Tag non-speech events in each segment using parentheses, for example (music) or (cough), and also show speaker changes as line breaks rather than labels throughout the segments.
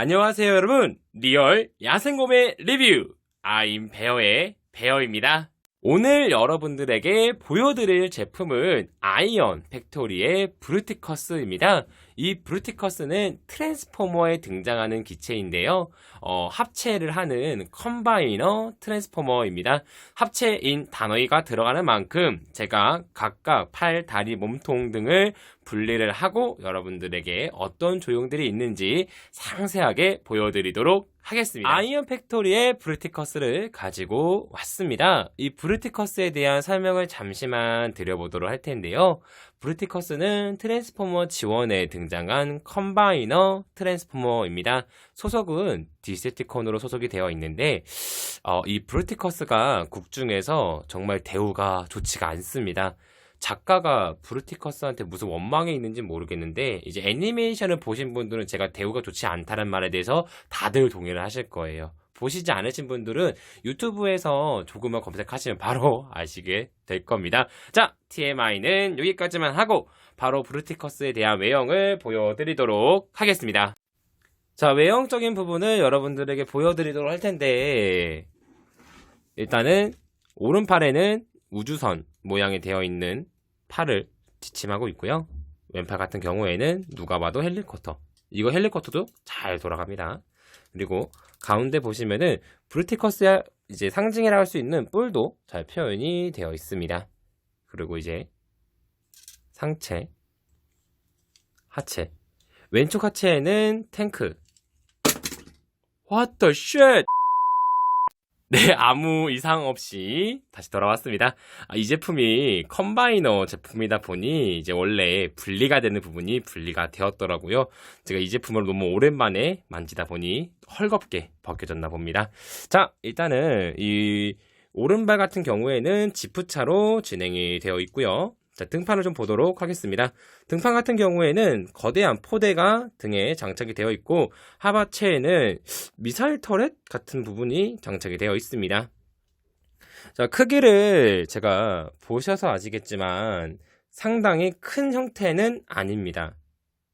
안녕하세요 여러분. 리얼 야생곰의 리뷰. 아임 베어의 베어입니다 오늘 여러분들에게 보여드릴 제품은 아이언 팩토리의 브루티커스입니다. 이 브루티커스는 트랜스포머에 등장하는 기체인데요. 어, 합체를 하는 컴바이너 트랜스포머입니다. 합체인 단어가 들어가는 만큼 제가 각각 팔, 다리, 몸통 등을 분리를 하고 여러분들에게 어떤 조형들이 있는지 상세하게 보여드리도록 하겠습니다. 아이언 팩토리의 브루티커스를 가지고 왔습니다. 이 브루티커스에 대한 설명을 잠시만 드려보도록 할 텐데요. 브루티커스는 트랜스포머 지원에 등장한 컴바이너 트랜스포머입니다. 소속은 디세티콘으로 소속이 되어 있는데 어, 이 브루티커스가 곡 중에서 정말 대우가 좋지가 않습니다. 작가가 브루티커스한테 무슨 원망이 있는지 모르겠는데 이제 애니메이션을 보신 분들은 제가 대우가 좋지 않다는 말에 대해서 다들 동의를 하실 거예요. 보시지 않으신 분들은 유튜브에서 조금만 검색하시면 바로 (laughs) 아시게 될 겁니다. 자, TMI는 여기까지만 하고 바로 브루티커스에 대한 외형을 보여드리도록 하겠습니다. 자, 외형적인 부분을 여러분들에게 보여드리도록 할 텐데 일단은 오른팔에는 우주선 모양이 되어 있는 팔을 지침하고 있고요. 왼팔 같은 경우에는 누가 봐도 헬리콥터. 이거 헬리콥터도 잘 돌아갑니다. 그리고 가운데 보시면은 브루티커스의 이제 상징이라 할 수 있는 뿔도 잘 표현이 되어 있습니다. 그리고 이제 상체, 하체. 왼쪽 하체에는 탱크. What the shit? 네, 아무 이상 없이 다시 돌아왔습니다. 아, 이 제품이 컴바이너 제품이다 보니 이제 원래 분리가 되는 부분이 분리가 되었더라고요. 제가 이 제품을 너무 오랜만에 만지다 보니 헐겁게 벗겨졌나 봅니다. 자, 일단은 이 오른발 같은 경우에는 지프차로 진행이 되어 있고요. 자, 등판을 좀 보도록 하겠습니다. 등판 같은 경우에는 거대한 포대가 등에 장착이 되어 있고 하바체에는 미사일 터렛 같은 부분이 장착이 되어 있습니다. 자, 크기를 제가 보셔서 아시겠지만 상당히 큰 형태는 아닙니다.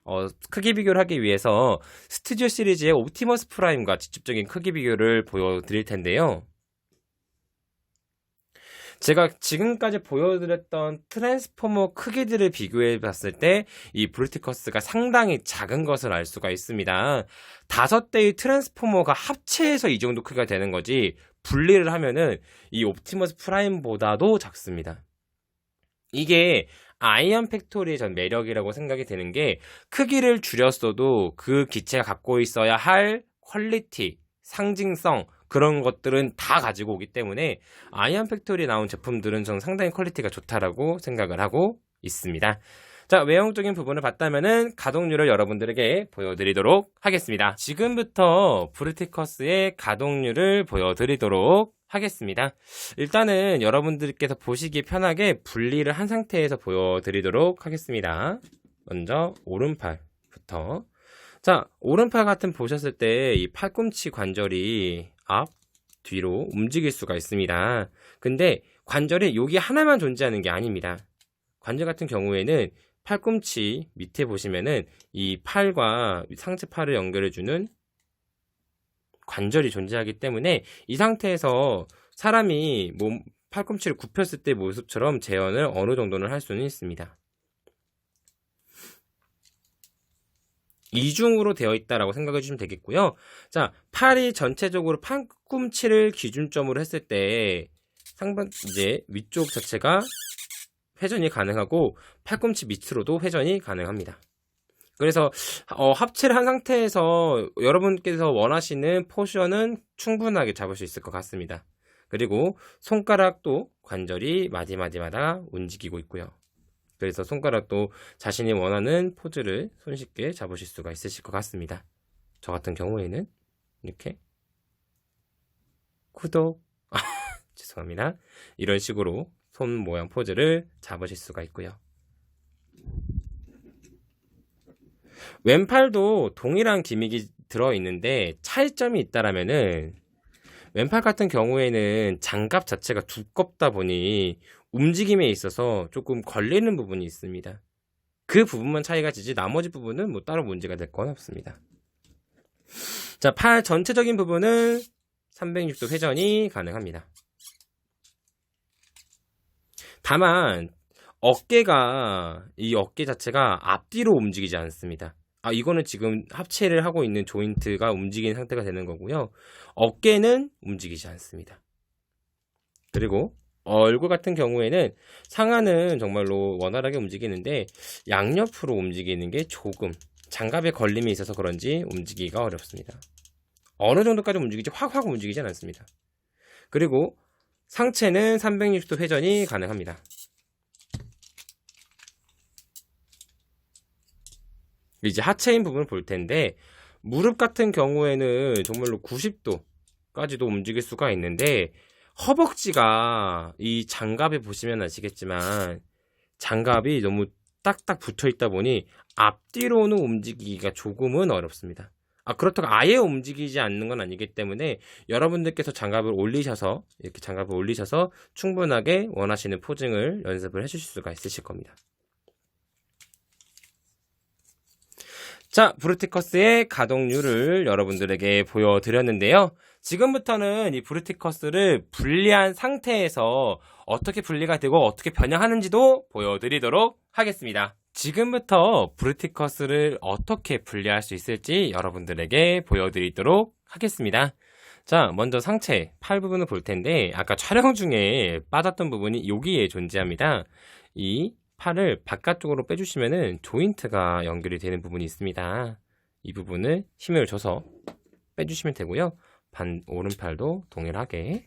어, 크기 비교를 하기 위해서 스튜디오 시리즈의 옵티머스 프라임과 직접적인 크기 비교를 보여드릴 텐데요. 제가 지금까지 보여드렸던 트랜스포머 크기들을 비교해 봤을 때 이 브루티커스가 상당히 작은 것을 알 수가 있습니다. 다섯 대의 트랜스포머가 합체해서 이 정도 크기가 되는 거지 분리를 하면은 이 옵티머스 프라임보다도 작습니다. 이게 아이언 팩토리의 전 매력이라고 생각이 되는 게 크기를 줄였어도 그 기체가 갖고 있어야 할 퀄리티, 상징성 그런 것들은 다 가지고 오기 때문에 아이언 팩토리에 나온 제품들은 전 상당히 퀄리티가 좋다라고 생각을 하고 있습니다. 자, 외형적인 부분을 봤다면은 가동률을 여러분들에게 보여드리도록 하겠습니다. 지금부터 브루티커스의 가동률을 보여드리도록 하겠습니다. 일단은 여러분들께서 보시기 편하게 분리를 한 상태에서 보여드리도록 하겠습니다. 먼저 오른팔부터. 자, 오른팔 같은 보셨을 때 이 팔꿈치 관절이 앞, 뒤로 움직일 수가 있습니다. 근데 관절이 여기 하나만 존재하는 게 아닙니다. 관절 같은 경우에는 팔꿈치 밑에 보시면은 이 팔과 상체 팔을 연결해주는 관절이 존재하기 때문에 이 상태에서 사람이 몸 팔꿈치를 굽혔을 때 모습처럼 재현을 어느 정도는 할 수는 있습니다. 이중으로 되어 있다라고 생각해 주시면 되겠고요. 자, 팔이 전체적으로 팔꿈치를 기준점으로 했을 때 상반 이제 위쪽 자체가 회전이 가능하고 팔꿈치 밑으로도 회전이 가능합니다. 그래서 어, 합체를 한 상태에서 여러분께서 원하시는 포션은 충분하게 잡을 수 있을 것 같습니다. 그리고 손가락도 관절이 마디마디마다 움직이고 있고요. 그래서 손가락도 자신이 원하는 포즈를 손쉽게 잡으실 수가 있으실 것 같습니다. 저 같은 경우에는 이렇게 구독 (laughs) 죄송합니다. 이런 식으로 손 모양 포즈를 잡으실 수가 있고요. 왼팔도 동일한 기믹이 들어있는데 차이점이 있다라면은 왼팔 같은 경우에는 장갑 자체가 두껍다 보니 움직임에 있어서 조금 걸리는 부분이 있습니다. 그 부분만 차이가 지지 나머지 부분은 뭐 따로 문제가 될 건 없습니다. 자, 팔 전체적인 부분은 360도 회전이 가능합니다. 다만 어깨가 이 어깨 자체가 앞뒤로 움직이지 않습니다. 아, 이거는 지금 합체를 하고 있는 조인트가 움직이는 상태가 되는 거고요. 어깨는 움직이지 않습니다. 그리고 얼굴 같은 경우에는 상하는 정말로 원활하게 움직이는데 양옆으로 움직이는 게 조금 장갑에 걸림이 있어서 그런지 움직이기가 어렵습니다. 어느 정도까지 움직이지 확확 움직이진 않습니다. 그리고 상체는 360도 회전이 가능합니다. 이제 하체인 부분을 볼 텐데 무릎 같은 경우에는 정말로 90도까지도 움직일 수가 있는데 허벅지가 이 장갑에 보시면 아시겠지만 장갑이 너무 딱딱 붙어 있다 보니 앞뒤로는 움직이기가 조금은 어렵습니다. 아, 그렇다고 아예 움직이지 않는 건 아니기 때문에 여러분들께서 장갑을 올리셔서 이렇게 장갑을 올리셔서 충분하게 원하시는 포징을 연습을 해 주실 수가 있으실 겁니다. 자, 브루티커스의 가동률을 여러분들에게 보여드렸는데요. 지금부터는 이 브루티커스를 분리한 상태에서 어떻게 분리가 되고 어떻게 변형하는지도 보여드리도록 하겠습니다. 지금부터 브루티커스를 어떻게 분리할 수 있을지 여러분들에게 보여드리도록 하겠습니다. 자, 먼저 상체, 팔 부분을 볼 텐데, 아까 촬영 중에 빠졌던 부분이 여기에 존재합니다. 이 팔을 바깥쪽으로 빼주시면은 조인트가 연결이 되는 부분이 있습니다. 이 부분을 힘을 줘서 빼주시면 되고요. 반, 오른팔도 동일하게.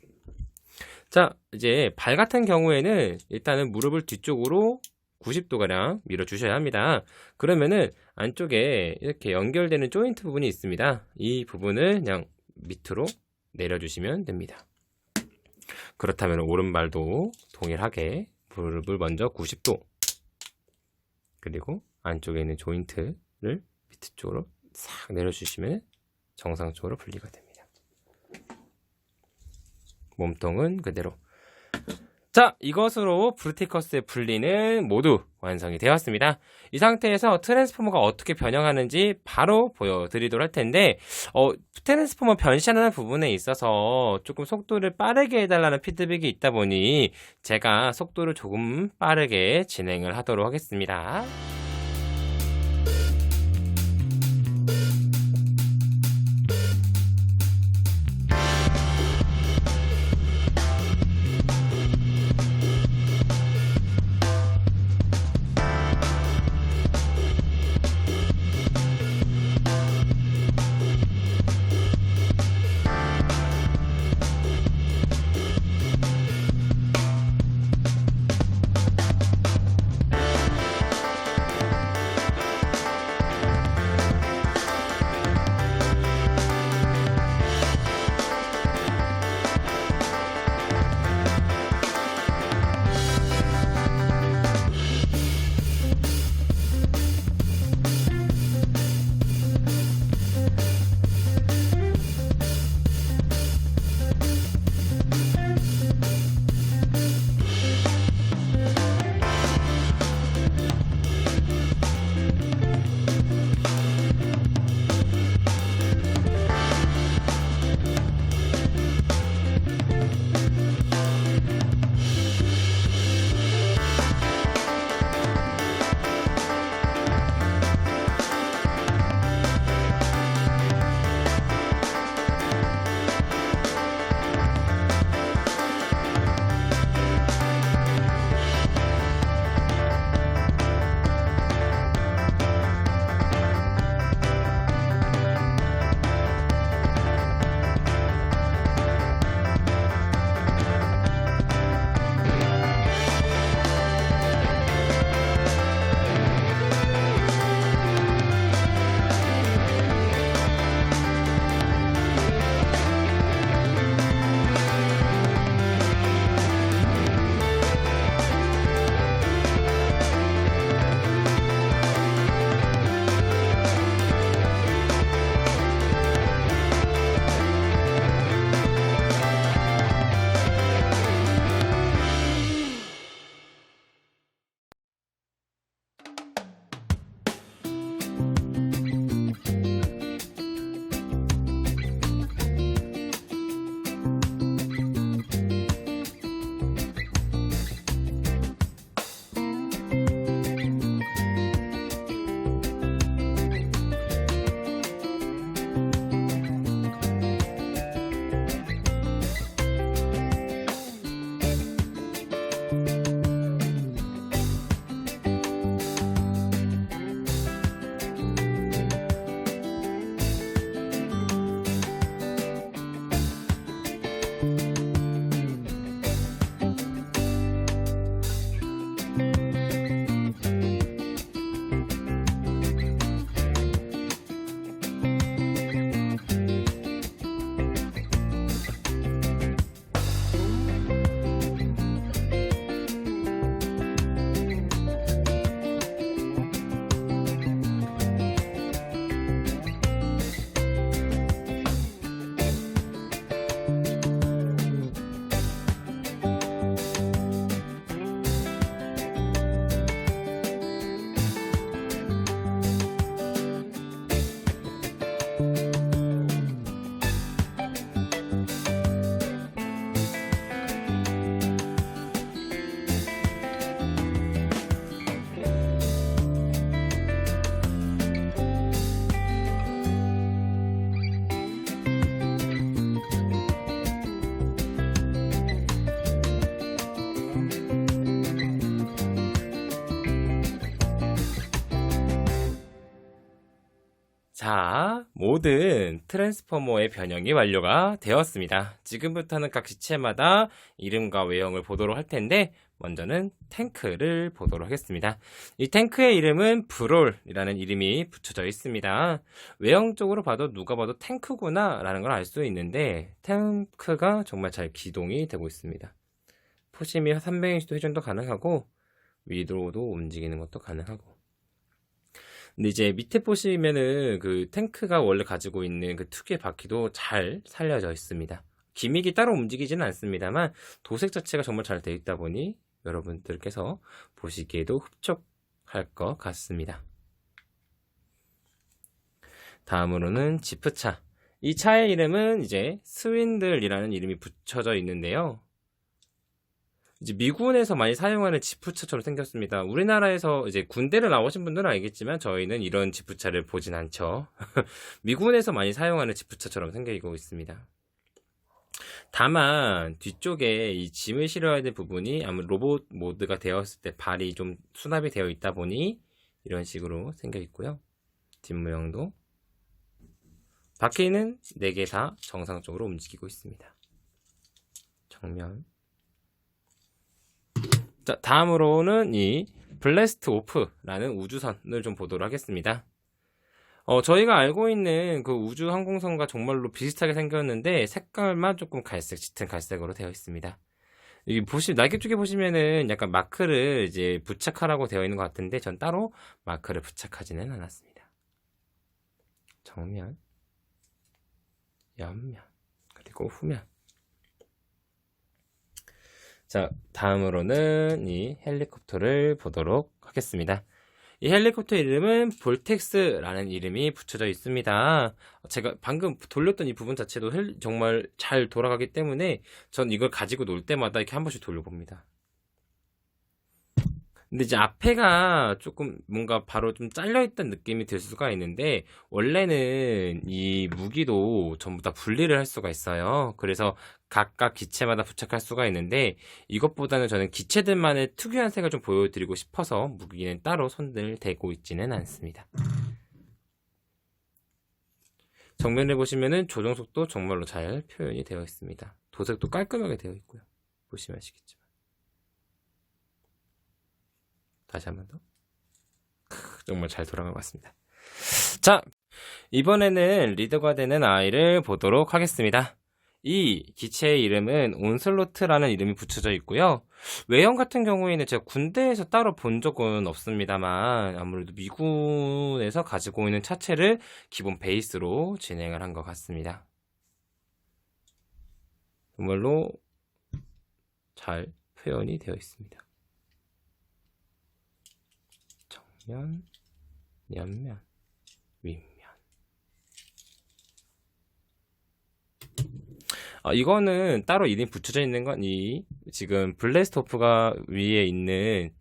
자, 이제 발 같은 경우에는 일단은 무릎을 뒤쪽으로 90도가량 밀어주셔야 합니다. 그러면은 안쪽에 이렇게 연결되는 조인트 부분이 있습니다. 이 부분을 그냥 밑으로 내려주시면 됩니다. 그렇다면 오른발도 동일하게 무릎을 먼저 90도 그리고 안쪽에 있는 조인트를 밑에 쪽으로 싹 내려주시면 정상적으로 분리가 됩니다. 몸통은 그대로 자, 이것으로 브루티커스의 분리는 모두 완성이 되었습니다. 이 상태에서 트랜스포머가 어떻게 변형하는지 바로 보여드리도록 할 텐데, 어, 트랜스포머 변신하는 부분에 있어서 조금 속도를 빠르게 해달라는 피드백이 있다 보니, 제가 속도를 조금 빠르게 진행을 하도록 하겠습니다. 자, 모든 트랜스포머의 변형이 완료가 되었습니다. 지금부터는 각 지체마다 이름과 외형을 보도록 할 텐데, 먼저는 탱크를 보도록 하겠습니다. 이 탱크의 이름은 브롤이라는 이름이 붙여져 있습니다. 외형적으로 봐도 누가 봐도 탱크구나 라는 걸 알 수 있는데, 탱크가 정말 잘 기동이 되고 있습니다. 포심이 360도 회전도 가능하고, 위로도 움직이는 것도 가능하고, 근데 이제 밑에 보시면은 그 탱크가 원래 가지고 있는 그 특유의 바퀴도 잘 살려져 있습니다. 기믹이 따로 움직이지는 않습니다만 도색 자체가 정말 잘 되어 있다 보니 여러분들께서 보시기에도 흡족할 것 같습니다. 다음으로는 지프차. 이 차의 이름은 이제 스윈들이라는 이름이 붙여져 있는데요. 이제 미군에서 많이 사용하는 지프차처럼 생겼습니다. 우리나라에서 이제 군대를 나오신 분들은 알겠지만 저희는 이런 지프차를 보진 않죠. (laughs) 미군에서 많이 사용하는 지프차처럼 생기고 있습니다. 다만 뒤쪽에 이 짐을 실어야 될 부분이 아무래도 로봇 모드가 되었을 때 발이 좀 수납이 되어 있다 보니 이런 식으로 생겨 있고요. 뒷 모양도 바퀴는 4개 다 정상적으로 움직이고 있습니다. 정면 자, 다음으로는 이 블래스트 오프라는 우주선을 좀 보도록 하겠습니다. 어, 저희가 알고 있는 그 우주 항공선과 정말로 비슷하게 생겼는데 색깔만 조금 갈색, 짙은 갈색으로 되어 있습니다. 여기 보시, 날개 쪽에 보시면은 약간 마크를 이제 부착하라고 되어 있는 것 같은데 전 따로 마크를 부착하지는 않았습니다. 정면, 옆면, 그리고 후면. 자, 다음으로는 이 헬리콥터를 보도록 하겠습니다. 이 헬리콥터 이름은 볼텍스라는 이름이 붙여져 있습니다. 제가 방금 돌렸던 이 부분 자체도 헬- 정말 잘 돌아가기 때문에 전 이걸 가지고 놀 때마다 이렇게 한 번씩 돌려봅니다. 근데 이제 앞에가 조금 뭔가 바로 좀 잘려있던 느낌이 들 수가 있는데, 원래는 이 무기도 전부 다 분리를 할 수가 있어요. 그래서 각각 기체마다 부착할 수가 있는데, 이것보다는 저는 기체들만의 특유한 색을 좀 보여드리고 싶어서 무기는 따로 손을 대고 있지는 않습니다. 정면을 보시면은 조정 속도 정말로 잘 표현이 되어 있습니다. 도색도 깔끔하게 되어 있고요. 보시면 아시겠지만. 다시 한 번 더. 크, 정말 잘 돌아간 것 같습니다. 자, 이번에는 리더가 되는 아이를 보도록 하겠습니다. 이 기체의 이름은 온슬로트라는 이름이 붙여져 있고요. 외형 같은 경우에는 제가 군대에서 따로 본 적은 없습니다만 아무래도 미군에서 가지고 있는 차체를 기본 베이스로 진행을 한 것 같습니다. 정말로 잘 표현이 되어 있습니다. 정면, 옆면, 윗면. 아, 이거는 따로 이름이 붙여져 있는 건 이 지금 블래스토프가 위에 있는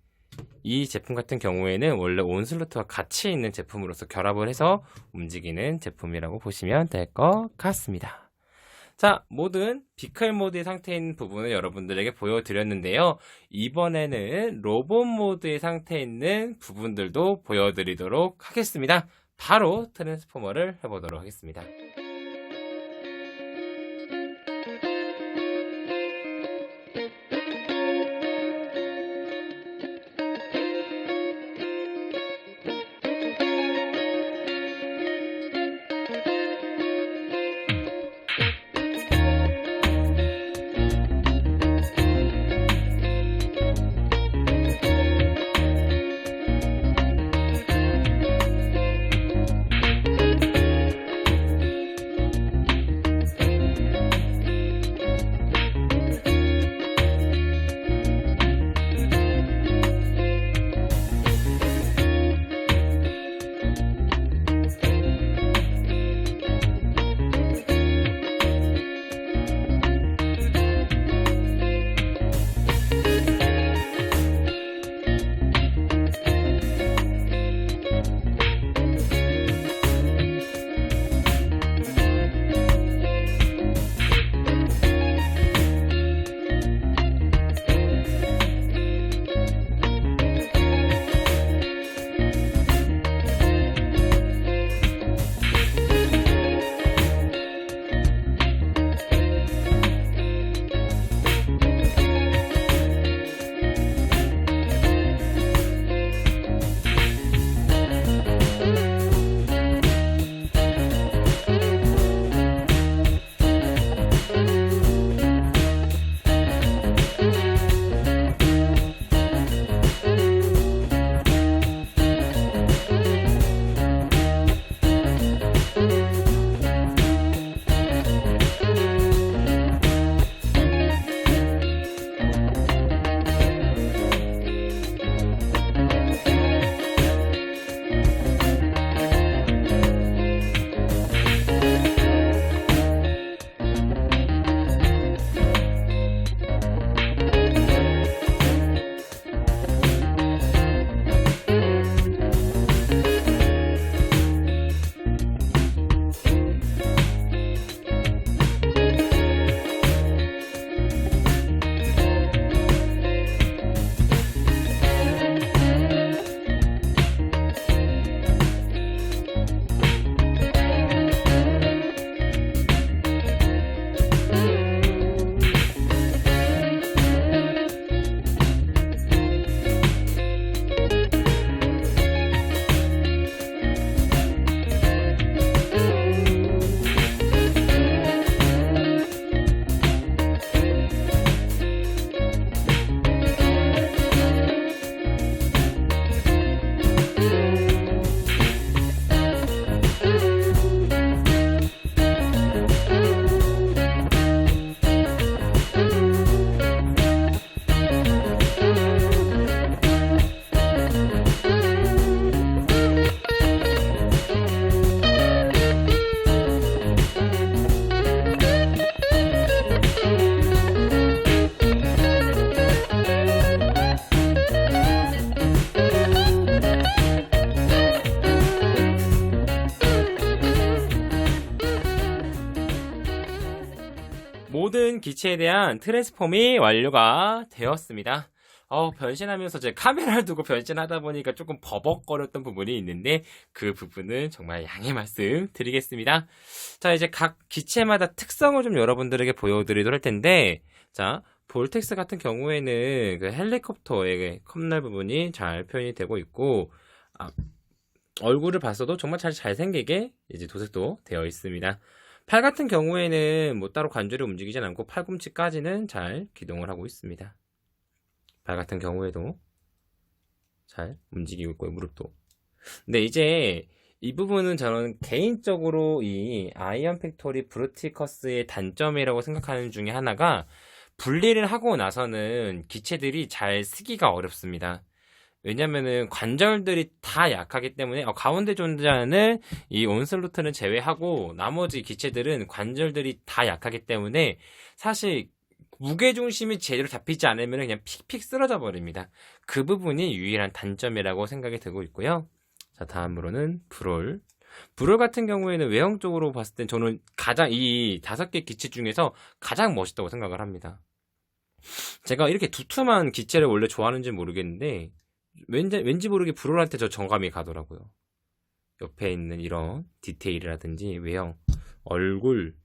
이 제품 같은 경우에는 원래 온슬로트와 같이 있는 제품으로서 결합을 해서 움직이는 제품이라고 보시면 될 것 같습니다. 자, 모든 비클 모드의 상태인 부분을 여러분들에게 보여드렸는데요. 이번에는 로봇 모드의 상태에 있는 부분들도 보여드리도록 하겠습니다. 바로 트랜스포머를 해보도록 하겠습니다. 기체에 대한 트랜스폼이 완료가 되었습니다. 어, 변신하면서 제 카메라를 두고 변신하다 보니까 조금 버벅거렸던 부분이 있는데 그 부분은 정말 양해 말씀 드리겠습니다. 자, 이제 각 기체마다 특성을 좀 여러분들에게 보여드리도록 할 텐데 자, 볼텍스 같은 경우에는 그 헬리콥터의 컵날 부분이 잘 표현이 되고 있고 아, 얼굴을 봤어도 정말 잘 잘생기게 이제 도색도 되어 있습니다. 팔 같은 경우에는 뭐 따로 관절이 움직이진 않고 팔꿈치까지는 잘 기동을 하고 있습니다. 발 같은 경우에도 잘 움직이고 있고요, 무릎도. 근데 이제 이 부분은 저는 개인적으로 이 아이언 팩토리 브루티커스의 단점이라고 생각하는 중에 하나가 분리를 하고 나서는 기체들이 잘 쓰기가 어렵습니다. 왜냐면은 관절들이 다 약하기 때문에 어, 가운데 존재하는 이 온슬루트는 제외하고 나머지 기체들은 관절들이 다 약하기 때문에 사실 무게 중심이 제대로 잡히지 않으면 그냥 픽픽 쓰러져 버립니다. 그 부분이 유일한 단점이라고 생각이 되고 있고요. 자 다음으로는 브롤. 브롤 같은 경우에는 외형적으로 봤을 땐 저는 가장 이 다섯 개 기체 중에서 가장 멋있다고 생각을 합니다. 제가 이렇게 두툼한 기체를 원래 좋아하는지 모르겠는데 왠지, 왠지 모르게 브롤한테 저 정감이 가더라고요. 옆에 있는 이런 디테일이라든지 외형, 얼굴,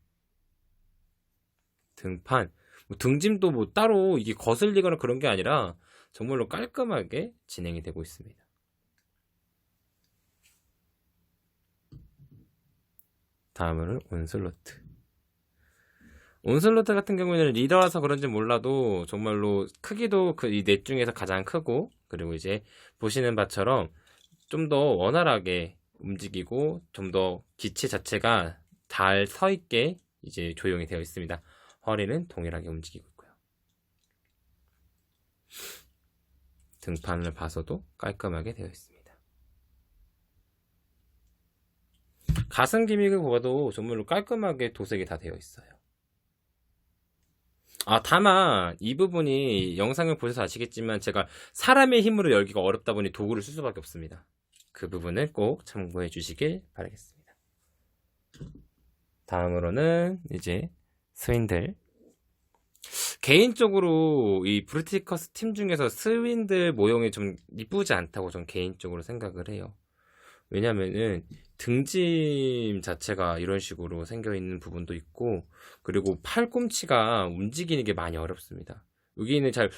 등판, 뭐 등짐도 뭐 따로 이게 거슬리거나 그런 게 아니라 정말로 깔끔하게 진행이 되고 있습니다. 다음으로는 온슬로트. 온슬로트 같은 경우에는 리더라서 그런지 몰라도 정말로 크기도 그 이 넷 중에서 가장 크고 그리고 이제 보시는 바처럼 좀 더 원활하게 움직이고 좀 더 기체 자체가 잘 서 있게 이제 조용히 되어 있습니다. 허리는 동일하게 움직이고 있고요. 등판을 봐서도 깔끔하게 되어 있습니다. 가슴 기믹을 보아도 정말로 깔끔하게 도색이 다 되어 있어요. 아, 다만, 이 부분이 영상을 보셔서 아시겠지만, 제가 사람의 힘으로 열기가 어렵다 보니 도구를 쓸 수밖에 없습니다. 그 부분을 꼭 참고해 주시길 바라겠습니다. 다음으로는, 이제, 스윈들. 개인적으로, 이 브루티커스 팀 중에서 스윈들 모형이 좀 이쁘지 않다고 전 개인적으로 생각을 해요. 왜냐면은, 등짐 자체가 이런 식으로 생겨 있는 부분도 있고 그리고 팔꿈치가 움직이는 게 많이 어렵습니다. 여기는 잘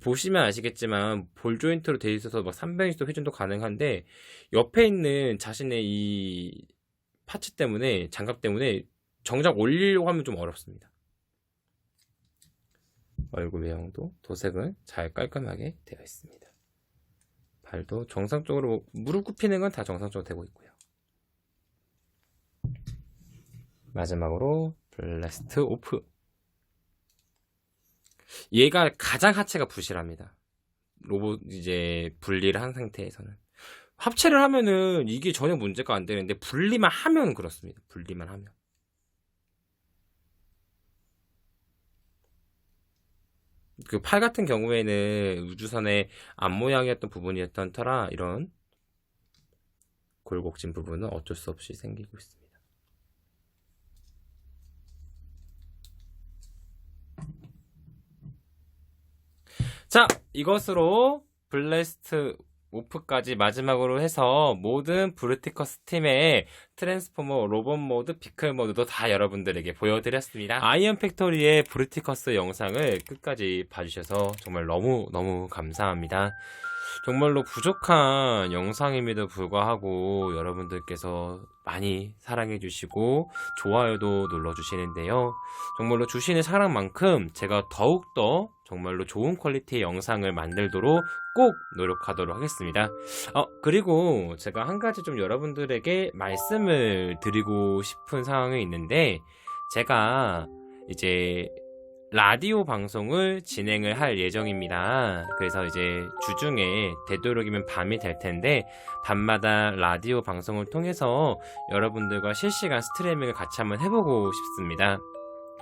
보시면 아시겠지만 볼 조인트로 되어 있어서 막 360도 회전도 가능한데 옆에 있는 자신의 이 파츠 때문에 장갑 때문에 정작 올리려고 하면 좀 어렵습니다. 얼굴 외형도 도색은 잘 깔끔하게 되어 있습니다. 발도 정상적으로 무릎 굽히는 건 다 정상적으로 되고 있고요. 마지막으로 블래스트 오프. 얘가 가장 하체가 부실합니다. 로봇 이제 분리를 한 상태에서는. 합체를 하면은 이게 전혀 문제가 안 되는데 분리만 하면 그렇습니다. 분리만 하면. 그 팔 같은 경우에는 우주선의 앞 모양이었던 부분이었던 터라 이런 골곡진 부분은 어쩔 수 없이 생기고 있습니다. 자, 이것으로 블래스트 오프까지 마지막으로 해서 모든 브루티커스 팀의 트랜스포머 로봇 모드, 비클 모드도 다 여러분들에게 보여드렸습니다. 아이언 팩토리의 브루티커스 영상을 끝까지 봐주셔서 정말 너무너무 감사합니다. 정말로 부족한 영상임에도 불구하고 여러분들께서 많이 사랑해주시고 좋아요도 눌러주시는데요. 정말로 주시는 사랑만큼 제가 더욱더 정말로 좋은 퀄리티의 영상을 만들도록 꼭 노력하도록 하겠습니다. 어, 그리고 제가 한 가지 좀 여러분들에게 말씀을 드리고 싶은 상황이 있는데 제가 이제 라디오 방송을 진행을 할 예정입니다. 그래서 이제 주중에 되도록이면 밤이 될 텐데 밤마다 라디오 방송을 통해서 여러분들과 실시간 스트리밍을 같이 한번 해보고 싶습니다.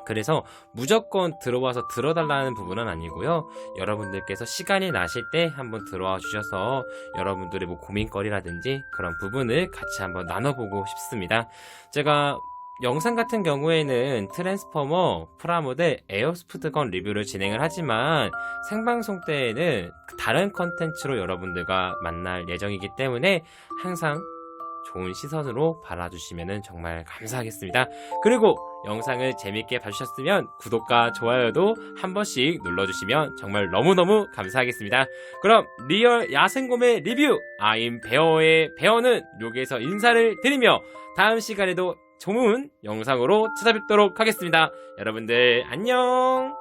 그래서 무조건 들어와서 들어달라는 부분은 아니고요. 여러분들께서 시간이 나실 때 한번 들어와 주셔서 여러분들의 뭐 고민거리라든지 그런 부분을 같이 한번 나눠보고 싶습니다. 제가 영상 같은 경우에는 트랜스포머, 프라모델, 에어스푸드건 리뷰를 진행을 하지만 생방송 때에는 다른 컨텐츠로 여러분들과 만날 예정이기 때문에 항상 좋은 시선으로 바라주시면 정말 감사하겠습니다. 그리고 영상을 재밌게 봐주셨으면 구독과 좋아요도 한 번씩 눌러주시면 정말 너무너무 감사하겠습니다. 그럼 리얼 야생곰의 리뷰 아임 베어의 베어는 여기에서 인사를 드리며 다음 시간에도 좋은 영상으로 찾아뵙도록 하겠습니다. 여러분들 안녕